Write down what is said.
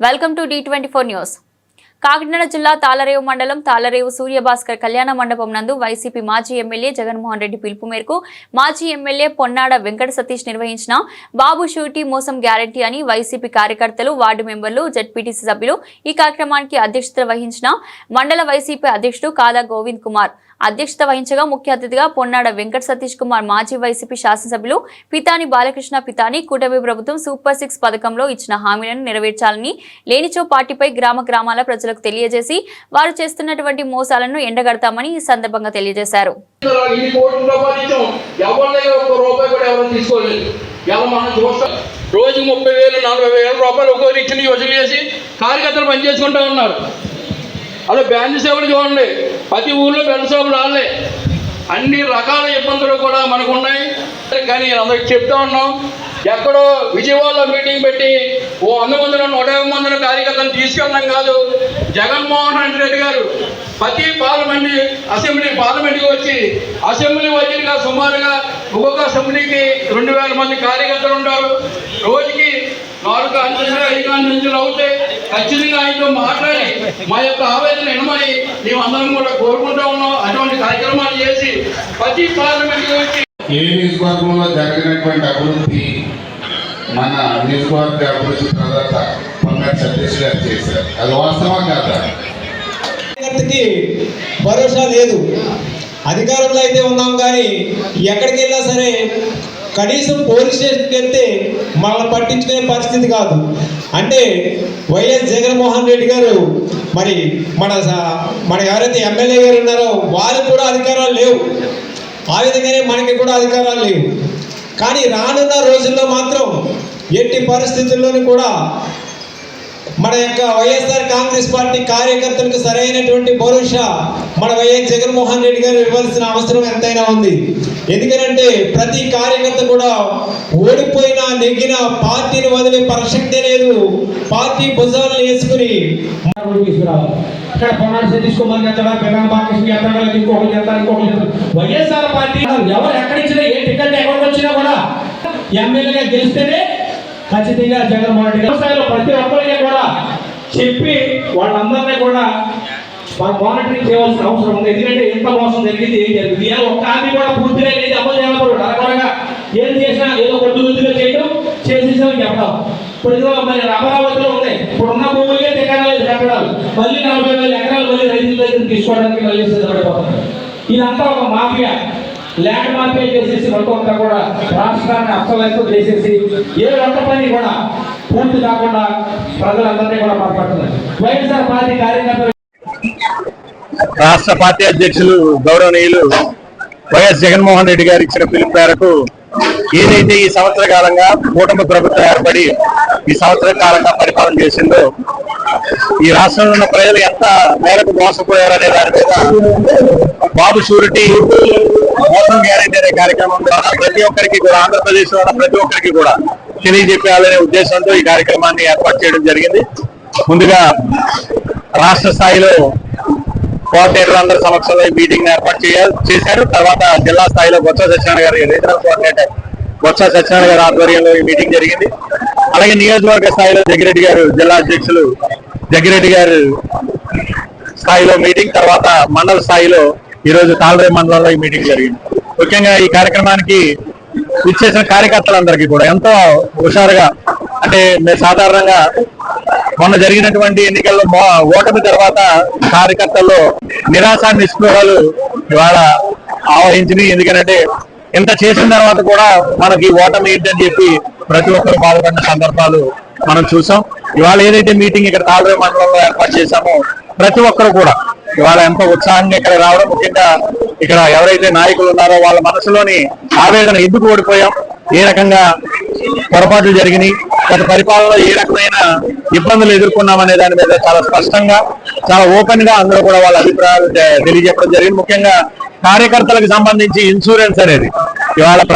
Welcome to the twenty four news. Kakinada జిల్లా తాళరేవు మండలం తాళరేవు సూర్యభాస్కర్ కళ్యాణ మండపం నందు వైసీపీ మాజీ ఎమ్మెల్యే జగన్మోహన్ రెడ్డి పిలుపు మేరకు మాజీ ఎమ్మెల్యే పొన్నాడ వెంకట సతీష్ నిర్వహించిన బాబు షూటీ మోసం గ్యారంటీ అని వైసీపీ కార్యకర్తలు వార్డు మెంబర్లు జడ్పీటీసీ సభ్యులు ఈ కార్యక్రమానికి అధ్యక్షత వహించిన మండల వైసీపీ అధ్యక్షుడు కాదా గోవింద్ కుమార్. అధ్యక్షత వహించగా ముఖ్య అతిథిగా పొన్నాడ వెంకట సతీష్ కుమార్ మాజీ వైసీపీ శాసనసభ్యులు పితాని బాలకృష్ణ పితాని కూటమి ప్రభుత్వం సూపర్ సిక్స్ పథకంలో ఇచ్చిన హామీలను నెరవేర్చాలని లేనిచో పార్టీపై గ్రామ గ్రామాల ప్రజలకు తెలియజేసి వారు చేస్తున్నటువంటి మోసాలను ఎండగడతామని ఈ సందర్భంగా తెలియజేశారు. రోజు ముప్పై వేలు నలభై వేల రూపాయలు ఒక్కొక్కరు ఇచ్చిన యోజన చేసి కార్యకర్తలు పనిచేసుకుంటా ఉన్నారు. అలా బ్యాండ్ సేవలు చూడండి. ప్రతి ఊళ్ళో బ్యాండ్ సేవలు రాలే. అన్ని రకాల ఇబ్బందులు కూడా మనకు ఉన్నాయి కానీ అందరికి చెప్తా ఉన్నాం. ఎక్కడో విజయవాడలో మీటింగ్ పెట్టి ఓ వంద మందిలో నూట యాభై మందిలో కార్యకర్తలు తీసుకెళ్ళడం కాదు. జగన్మోహన్ రెడ్డి గారు ప్రతి పార్లమెంట్ అసెంబ్లీ పార్లమెంట్కి వచ్చి అసెంబ్లీ వచ్చినగా సుమారుగా ఒక్కొక్క అసెంబ్లీకి రెండు వేల మంది కార్యకర్తలు ఉంటారు. రోజుకి నాలుగు అంచెలు ఐదు అంచెలు అవుతాయి ఖచ్చితంగా ఆయనతో మాట్లాడి మా యొక్క ఆవేదన వినమని మేమందరం కూడా కోరుకుంటూ ఉన్నాం. అటువంటి కార్యక్రమాలు చేసి ప్రతి పార్లమెంట్కి వచ్చి ఏ నియోజకవర్గంలో జరిగినటువంటి అభివృద్ధి మన నియోజకవర్గ అభివృద్ధి ప్రదాత పొంగటి సతీష్ గారు చేశారు. అది వాస్తవం కాదా? భరోసా లేదు. అధికారంలో అయితే ఉన్నాం కానీ ఎక్కడికి వెళ్ళినా సరే కనీసం పోలీస్ స్టేషన్కి వెళ్తే మనల్ని పట్టించుకునే పరిస్థితి కాదు. అంటే వైఎస్ జగన్మోహన్ రెడ్డి గారు మరి మన మన ఎవరైతే ఎమ్మెల్యే గారు ఉన్నారో వారికి కూడా అధికారాలు లేవు. ఆ విధంగానే మనకి కూడా అధికారాలు లేవు. కానీ రానున్న రోజుల్లో మాత్రం ఎట్టి పరిస్థితుల్లోనూ కూడా మన యొక్క వైఎస్ఆర్ కాంగ్రెస్ పార్టీ కార్యకర్తలకు సరైనటువంటి భరోసా మన వైఎస్ జగన్మోహన్ రెడ్డి గారు ఇవ్వాల్సిన అవసరం ఎంతైనా ఉంది. ఎందుకంటే ప్రతి కార్యకర్త కూడా ఓడిపోయినా నెగ్గిన పార్టీని వదిలే ప్రసక్తే లేదు. పార్టీ భుజాలను వేసుకుని ఇక్కడ పొన్నాడు సతీష్ కుమార్ చేస్తాడా పిల్లల బాలకృష్ణ చేస్తాడా లేదా చేస్తాడు ఇంకొకరు చేస్తాడు వైఎస్ఆర్ పార్టీ ఎవరు ఎక్కడిచ్చినా ఏ టికెట్ ఎక్కడికి వచ్చినా కూడా ఎమ్మెల్యేగా గెలిస్తేనే ఖచ్చితంగా జగన్మోహన్ రెడ్డి గారి ప్రతి ఒక్కరు చెప్పి వాళ్ళందరినీ కూడా మానిటరింగ్ చేయవలసిన అవసరం ఉంది. ఎందుకంటే ఎంత మోసం జరిగింది ఏం జరిగింది? ఏ ఒక్క హామీ కూడా పూర్తిగా లేదు అమలు చేయాలి అరకొరగా ఏం చేసినా ఏదో కొద్ది కొద్దిగా చేయడం చేసేసామని చెప్పడం. ఇప్పుడు ఇదిగో మరి అమరావతిలో ఉంది ఇప్పుడు ఉన్న భూములకే దిగాలి లేదు కట్టడాలు. మళ్ళీ నలభై వేల ఎకరాలు మళ్ళీ రైతుల దగ్గర తీసుకోవడానికి మళ్ళీ సిద్ధపడిపోతున్నారు. ఇదంతా ఒక మాఫియా. ల్యాండ్ మాఫియా చేసేసి మొత్తం అంతా కూడా రాష్ట్రాన్ని అస్తవ్యస్తం చేసేసి ఏ ఒక్క పని కూడా పూర్తి కాకుండా ప్రజలందరినీ కూడా మాట్లాడుతున్నారు వైఎస్ఆర్ పార్టీ కార్యకర్తలు రాష్ట్ర పార్టీ అధ్యక్షులు గౌరవనీయులు వైఎస్ జగన్మోహన్ రెడ్డి గారు ఇచ్చిన పిలుపు మేరకు ఏదైతే ఈ సంవత్సర కాలంగా కూటమి ప్రభుత్వం ఏర్పడి ఈ సంవత్సర కాలంగా పరిపాలన చేసిందో ఈ రాష్ట్రంలో ఉన్న ప్రజలు ఎంత మేరకు మోసపోయారనే దాని మీద బాబు షూరిటీ మోసం గ్యారంటీ అనే కార్యక్రమం ద్వారా ప్రతి ఒక్కరికి కూడా ఆంధ్రప్రదేశ్లో ఉన్న ప్రతి ఒక్కరికి కూడా తెలియజెప్పాలనే ఉద్దేశంతో ఈ కార్యక్రమాన్ని ఏర్పాటు చేయడం జరిగింది. ముందుగా రాష్ట్ర స్థాయిలో కోఆర్డినేటర్ అందరి సమక్షంలో ఈ మీటింగ్ ఏర్పాటు చేయాలి చేశారు. తర్వాత జిల్లా స్థాయిలో బొత్స సత్యనారాయణ గారి రీజనల్ కోఆర్డినేటర్ బొత్స సత్యనారాయణ గారి ఆధ్వర్యంలో ఈ మీటింగ్ జరిగింది. అలాగే నియోజకవర్గ స్థాయిలో జగిరెడ్డి గారు జిల్లా అధ్యక్షులు జగిరెడ్డి గారు స్థాయిలో మీటింగ్ తర్వాత మండల స్థాయిలో ఈ రోజు తాళరే మండలంలో ఈ మీటింగ్ జరిగింది. ముఖ్యంగా ఈ కార్యక్రమానికి ఇచ్చేసిన కార్యకర్తలందరికీ కూడా ఎంతో హుషారుగా అంటే మేము సాధారణంగా మొన్న జరిగినటువంటి ఎన్నికల్లో ఓటమి తర్వాత కార్యకర్తల్లో నిరాశ నిస్పృహలు ఇవాళ ఆవహించినాయి ఎందుకంటే ఇంత చేసిన తర్వాత కూడా మనకి ఓటమి ఏంటని చెప్పి ప్రతి ఒక్కరు బాధపడిన సందర్భాలు మనం చూసాం. ఇవాళ ఏదైతే మీటింగ్ ఇక్కడ తాళరే మండలంలో ఏర్పాటు చేశామో ప్రతి ఒక్కరు కూడా ఇవాళ ఎంతో ఉత్సాహంగా ఇక్కడ రావడం. ముఖ్యంగా ఇక్కడ ఎవరైతే నాయకులు ఉన్నారో వాళ్ళ మనసులోని ఆవేదన ఎందుకు ఓడిపోయాం? ఏ రకంగా పొరపాట్లు జరిగినాయి? గత పరిపాలనలో ఏ రకమైన ఇబ్బందులు ఎదుర్కొన్నామనే దాని మీద చాలా స్పష్టంగా చాలా ఓపెన్గా అందరూ కూడా వాళ్ళ అభిప్రాయాలు తెలియజెప్పడం జరిగింది. ముఖ్యంగా కార్యకర్తలకు సంబంధించి ఇన్సూరెన్స్ అనేది ఇవాళ